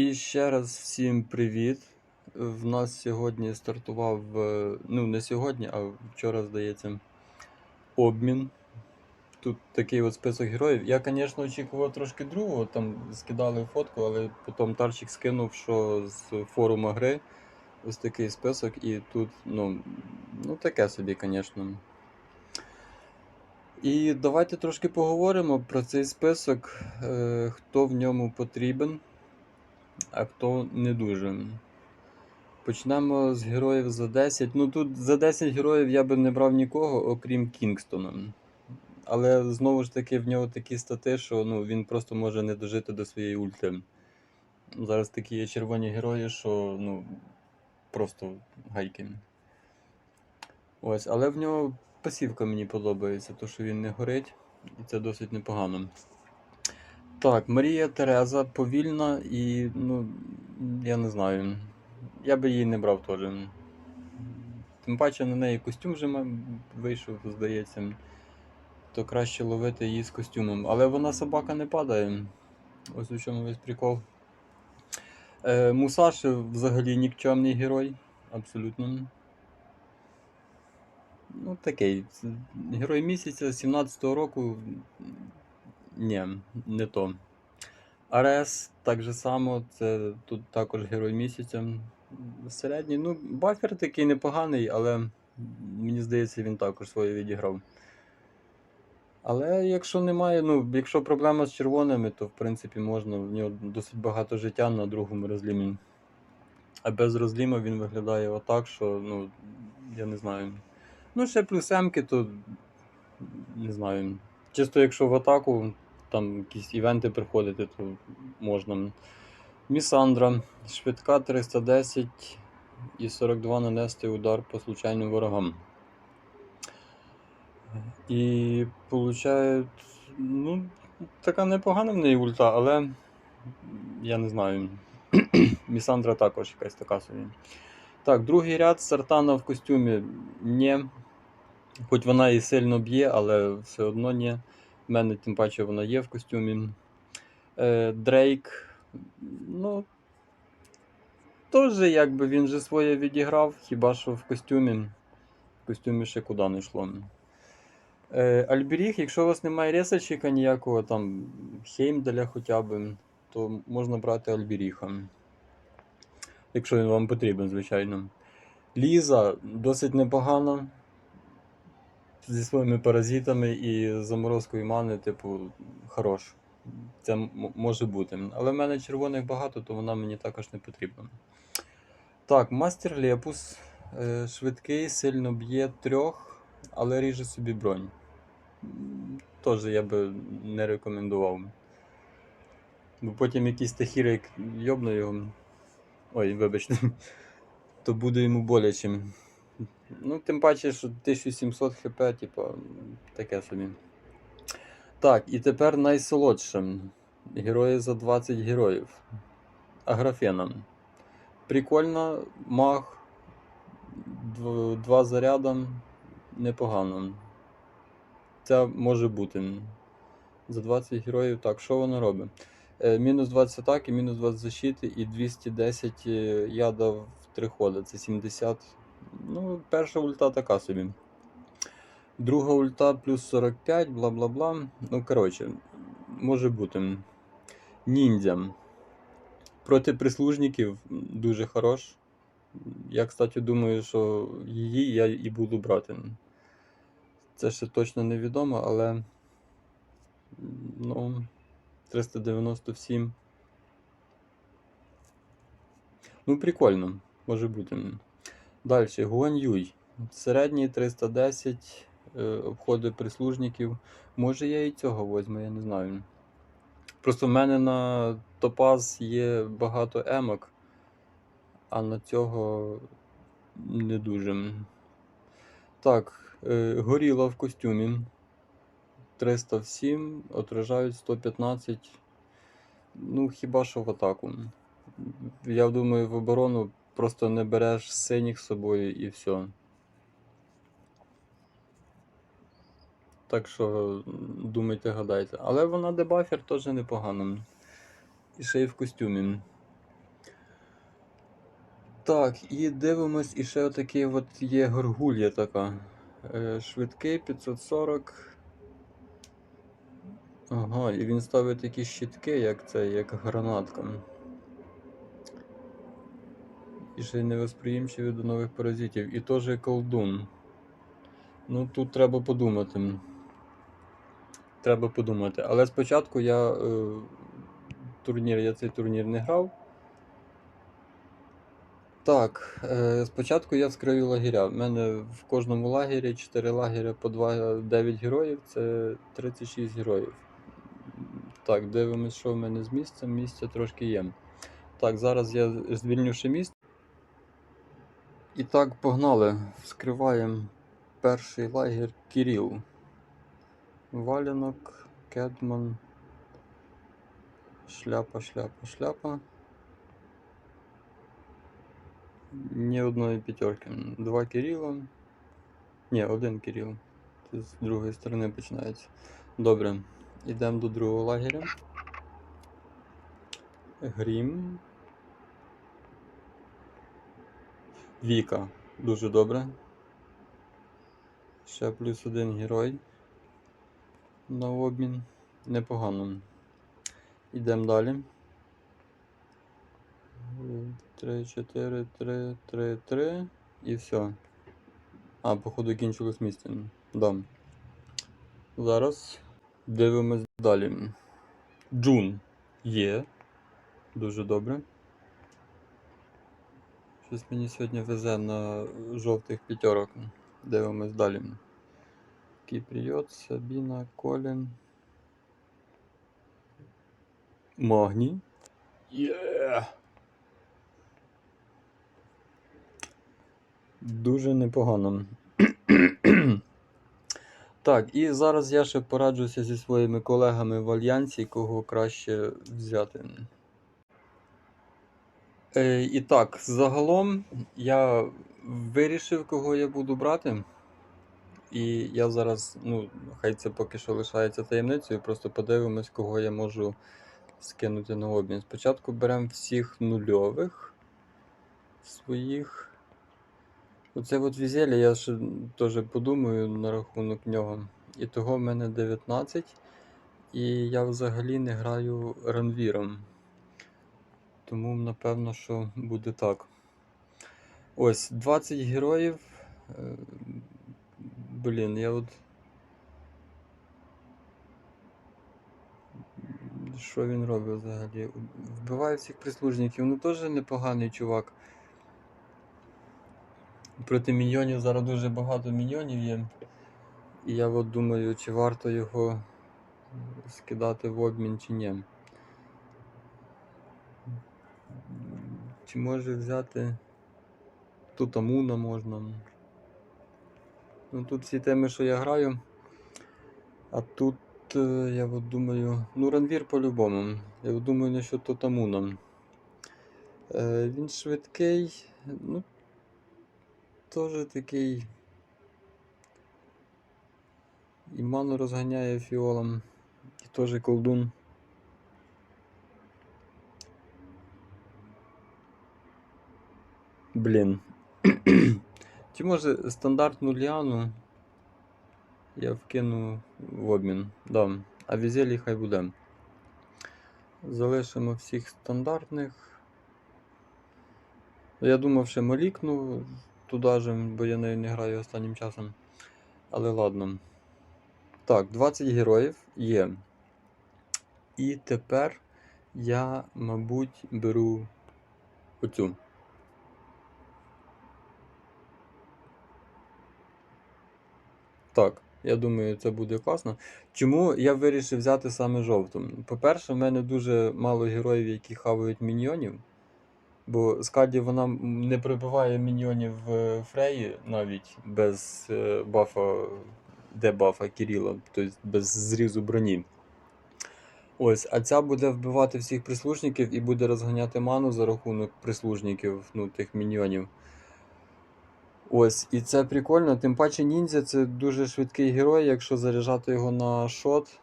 І ще раз всім привіт. В нас сьогодні стартував, е, ну не сьогодні, а вчора, здається, обмін. Тут такий от список героїв. Я, звісно, очікував трошки другого, там скидали фотку, але потім Тарчик скинув, що з форуму гри ось такий список, і тут, ну, ну таке собі, звісно. І давайте трошки поговоримо про цей список, е, хто в ньому потрібен, а хто не дуже. Почнемо з героїв за 10. Ну тут за 10 героїв я би не брав нікого, окрім Кінгстона. Але знову ж таки в нього такі стати, що ну, він просто може не дожити до своєї ульти. Зараз такі є червоні герої, що ну, просто гайки. Ось, але в нього пасівка мені подобається, то що він не горить, і це досить непогано. Так, Марія Тереза повільна і, ну, я не знаю. Я би її не брав теж. Тим паче на неї костюм вже вийшов, здається. То краще ловити її з костюмом. Але вона собака не падає. Ось у чому весь прикол. Е, Мусаші взагалі нікчемний герой. Абсолютно. Ну, такий. Герой місяця 17-го року. Ні, не то. Арес так же само, це тут також герой місяця. Середній. Ну, бафер такий непоганий, але мені здається, він також своє відіграв. Але якщо немає, ну, якщо проблема з червоними, то в принципі можна, в нього досить багато життя на другому розлімі. А без розліма він виглядає отак, що, ну, я не знаю. Ну, ще плюс М-ки, то не знаю. Чисто якщо в атаку там якісь івенти приходити, то можна. Місандра, швидка 310 і 42 нанести удар по случайним ворогам. І получають, ну, така непогана в неї ульта, але я не знаю. Місандра також якась така собі. Так, другий ряд Сартана в костюмі ні. Хоч вона і сильно б'є, але все одно ні. В мене тим паче вона є в костюмі. Е, Дрейк. Ну. Теж якби він же своє відіграв, хіба що в костюмі. В костюмі ще куди не йшло. Е, Альберіг, якщо у вас немає ресальщика ніякого, там Хеймдаля хоча б, то можна брати Альберіха. Якщо він вам потрібен, звичайно. Ліза досить непогана. Зі своїми паразитами і заморозкою мани, типу, хорош. Це може бути. Але в мене червоних багато, то вона мені також не потрібна. Так, мастер Лепус. Е, Швидкий, сильно б'є трьох, але ріже собі бронь. Теж я би не рекомендував. Бо потім якийсь тахірик йобне його. Ой, вибачте. То буде йому боляче. Ну, тим паче, що 1700 хп, типа, таке собі. Так, і тепер найсолодше. Герої за 20 героїв. Аграфена. Прикольно, маг. дв- Два заряда. Непогано. Це може бути. За 20 героїв. Так, що воно робить? Е, Мінус 20 атаки, мінус 20 защити і 210 е, яда в три хода. Це 70. Ну, перша ульта така собі. Друга ульта плюс 45, бла бла бла. Ну, коротше, може бути. Ніндзя. Проти прислужників дуже хорош. Я, кстати, думаю, що її я і буду брати. Це ще точно невідомо, але. Ну, 397. Ну, прикольно, може бути. Далі, Гуань Юй. Середній 310 е, обходи прислужників. Може я і цього возьму, я не знаю. Просто в мене на топаз є багато емок, а на цього не дуже. Так, е, горіла в костюмі. 307, отражають 115. Ну, хіба що в атаку. Я думаю, в оборону просто не береш синіх з собою і все. Так що думайте, гадайте. Але вона дебафер теж непогано. І ще й в костюмі. Так, і дивимось, і ще отакий от є горгулья така. Е, швидкий 540. Ага, і він ставить такі щитки, як це, як гранатка. І ще невосприємчиві до нових паразитів. І теж колдун. Ну тут треба подумати. Треба подумати. Але спочатку я е, турнір, я цей турнір не грав. Так, е, спочатку я вскрию лагеря. У мене в кожному лагері 4 лагеря по 2, 9 героїв, це 36 героїв. Так, дивимось, що в мене з місцем. Місця трошки є. Так, зараз я звільню місце. І так, погнали. Вскриваємо перший лагер Кіріл. Валянок, Кедман. Шляпа, шляпа, шляпа. Ні одної п'ятерки. Два Кирила. Ні, один Кирил. Це з другої сторони починається. Добре. Йдемо до другого лагеря. Грім. Віка. Дуже добре. Ще плюс один герой. На обмін. Непогано. Йдемо далі. 3, 4, 3, 3, 3 і все. А, походу кінчилось місце. Да. Зараз дивимось далі. Джун є. Дуже добре. Щось мені сьогодні везе на жовтих п'ятерок. Дивимось далі. Кіпріот, Сабіна, Колін. Магній. Є! Дуже непогано. Так, і зараз я ще пораджуся зі своїми колегами в Альянсі, кого краще взяти. Е, і так, загалом я вирішив, кого я буду брати. І я зараз, ну, хай це поки що лишається таємницею, просто подивимось, кого я можу скинути на обмін. Спочатку беремо всіх нульових своїх. Оце от візелі, я ще теж подумаю на рахунок нього. І того в мене 19. І я взагалі не граю ранвіром. Тому, напевно, що буде так. Ось 20 героїв. Е, Блін, я от. Що він робить взагалі? Вбиває всіх прислужників. Ну теж непоганий чувак. Проти міньйонів зараз дуже багато міньйонів є. І я от думаю, чи варто його скидати в обмін чи ні. Чи може взяти тут Амуна можна. Ну тут всі теми, що я граю. А тут е, я от думаю. Ну, ранвір по-любому. Я от думаю, не що тут Амуна. Е, він швидкий, ну теж такий. І ману розганяє фіолом. І теж колдун. Блін. Чи може стандартну ліану я вкину в обмін. Да. А візелі хай буде. Залишимо всіх стандартних. Я думав, що малікну туди же, бо я нею не граю останнім часом. Але ладно. Так, 20 героїв є. І тепер я, мабуть, беру оцю. Так, я думаю, це буде класно. Чому я вирішив взяти саме жовту? По-перше, в мене дуже мало героїв, які хавають міньйонів. Бо Скаді вона не прибиває міньйонів в Фреї навіть без е, бафа, дебафа Кіріла, тобто без зрізу броні. Ось, а ця буде вбивати всіх прислужників і буде розганяти ману за рахунок прислужників, ну, тих міньйонів. Ось, і це прикольно. Тим паче ніндзя це дуже швидкий герой, якщо заряджати його на шот.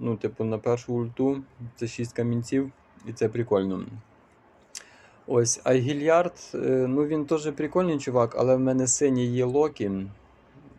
Ну, типу, на першу ульту, це 6 камінців, і це прикольно. Ось, а Гільярд, е, ну він теж прикольний чувак, але в мене синій є Локі.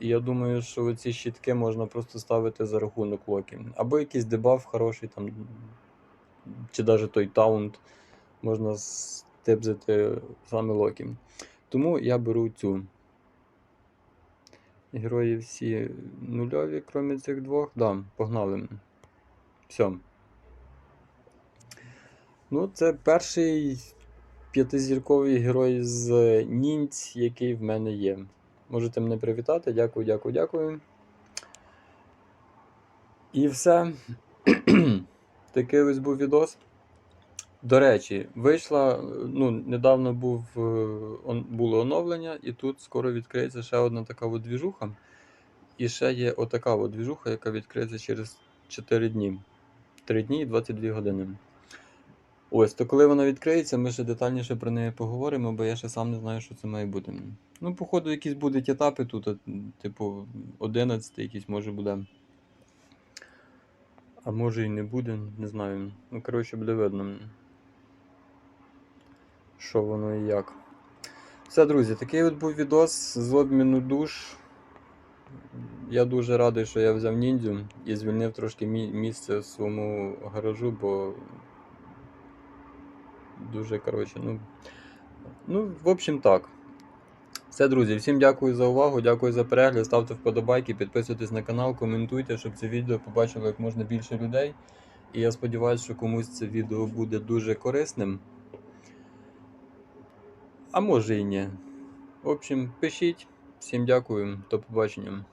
І я думаю, що ці щитки можна просто ставити за рахунок Локі. Або якийсь дебаф хороший, там, чи навіть той таунт можна стебзити саме Локі. Тому я беру цю. Герої всі нульові, крім цих двох. Да, погнали. Все. Ну, це перший п'ятизірковий герой з ніндь, який в мене є. Можете мене привітати. Дякую, дякую, дякую. І все. Такий ось був відос. До речі, вийшла, ну, недавно був, е, було оновлення, і тут скоро відкриється ще одна така от двіжуха. І ще є отака от двіжуха, яка відкриється через 4 дні. 3 дні і 22 години. Ось, то коли вона відкриється, ми ще детальніше про неї поговоримо, бо я ще сам не знаю, що це має бути. Ну, походу, якісь будуть етапи тут, типу, 11 якийсь може буде. А може і не буде, не знаю. Ну, коротше, буде видно. Що воно і як. Все, друзі, такий от був відос з обміну душ. Я дуже радий, що я взяв ніндзю і звільнив трошки місце в своєму гаражу, бо дуже коротше, ну. Ну, в общем, так. Все, друзі, всім дякую за увагу, дякую за перегляд. Ставте вподобайки, підписуйтесь на канал, коментуйте, щоб це відео побачило як можна більше людей. І я сподіваюся, що комусь це відео буде дуже корисним. А може і ні. В общем, пишіть. Всім дякую, до побачення.